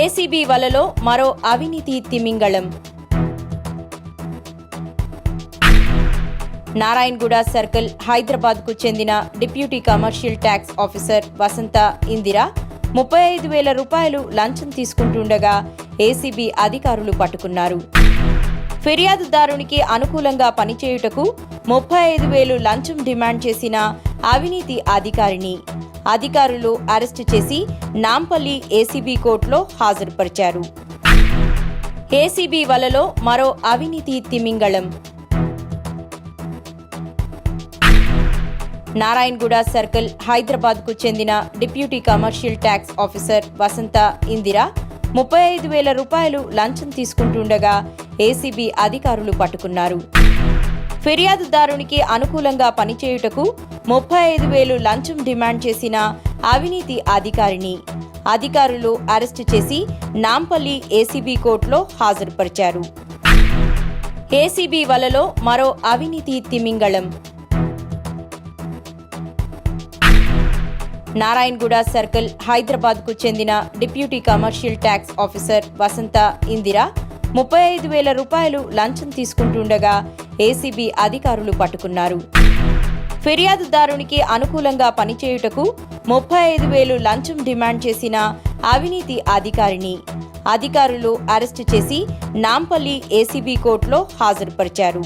ACB వలలో మరో అవినీతి తిమింగళం. నారాయణగూడ సర్కిల్ హైదరాబాద్కు చెందిన deputy commercial tax officer Vasantha Indira ముప్పై ఐదు వేల రూపాయలు లంచం తీసుకుంటుండగా ఏసీబీ అధికారులు పట్టుకున్నారు. ఫిర్యాదుదారునికి అనుకూలంగా పనిచేయుటకు ముప్పై ఐదు వేలు లంచం డిమాండ్ చేసిన అవినీతి అధికారిని అధికారులు అరెస్టు చేసి నాంపల్లి ఏసీబీ కోర్టులో హాజరుపరిచారు. ఏసీబీ వలలో మరో అవినీతి తిమింగళం. నారాయణగూడ సర్కిల్ హైదరాబాద్కు చెందిన deputy commercial tax officer Vasantha Indira ముప్పై ఐదు వేల రూపాయలు లంచం తీసుకుంటుండగా ఏసీబీ అధికారులు పట్టుకున్నారు. ఫిర్యాదుదారునికి అనుకూలంగా పనిచేయుటకు ముప్పై ఐదు వేలు లంచం డిమాండ్ చేసిన అవినీతి అధికారిని అధికారులు అరెస్టు చేసి నాంపల్లి ఏసీబీ కోర్టులో హాజరుపరిచారు. ఏసీబీ వలలో మరో అవినీతి తిమింగళం. నారాయణగూడ సర్కిల్ హైదరాబాద్కు చెందిన deputy commercial tax officer Vasantha Indira ముప్పై ఐదు వేల రూపాయలు లంచం తీసుకుంటుండగా ఏసీబీ అధికారులు పట్టుకున్నారు. ఫిర్యాదుదారునికి అనుకూలంగా పనిచేయుటకు ముప్పై ఐదు వేలు లంచం డిమాండ్ చేసిన అవినీతి అధికారిని అధికారులు అరెస్టు చేసి నాంపల్లి ఏసీబీ కోర్టులో హాజరుపరిచారు.